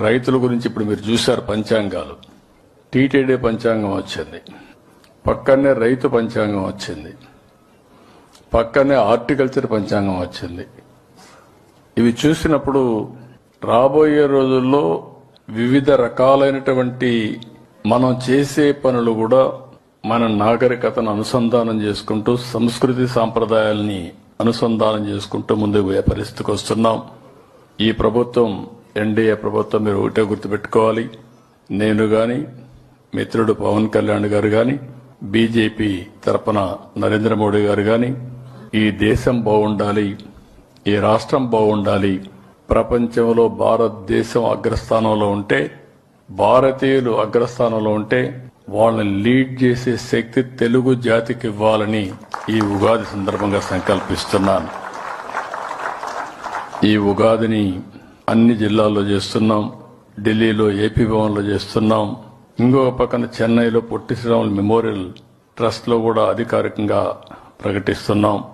రైతుల గురించి ఇప్పుడు మీరు చూశారు పంచాంగాలు. టీటీడీ పంచాంగం వచ్చింది. పక్కనే రైతు పంచాంగం వచ్చింది. పక్కనే హార్టికల్చర్ పంచాంగం వచ్చింది. ఇవి చూసినప్పుడు రాబోయే రోజుల్లో వివిధ రకాలైనటువంటి మనం చేసే పనులు కూడా మన నాగరికతను అనుసంధానం చేసుకుంటూ సంస్కృతి సాంప్రదాయాల్ని అనుసంధానం చేసుకుంటూ ముందుకు పోయే పరిస్థితికి వస్తున్నాం. ఈ ప్రభుత్వం ఎన్డీఏ ప్రభుత్వం మీరు ఒకటే గుర్తుపెట్టుకోవాలి. నేను గాని మిత్రుడు పవన్ కళ్యాణ్ గారు గాని బీజేపీ తరపున నరేంద్ర మోడీ గారు గాని ఈ దేశం బాగుండాలి ఈ రాష్ట్రం బాగుండాలి ప్రపంచంలో భారతదేశం అగ్రస్థానంలో ఉంటే భారతీయులు అగ్రస్థానంలో ఉంటే వాళ్ళని లీడ్ చేసే శక్తి తెలుగు జాతికి ఇవ్వాలని ఈ ఉగాది సందర్భంగా సంకల్పిస్తున్నాను. ఈ ఉగాదిని అన్ని జిల్లాల్లో చేస్తున్నాం. ఢిల్లీలో ఏపీ భవన్లో చేస్తున్నాం. ఇంకొక పక్కన చెన్నైలో పొట్టి శ్రీరాములు మెమోరియల్ ట్రస్ట్లో కూడా అధికారికంగా ప్రకటిస్తున్నాం.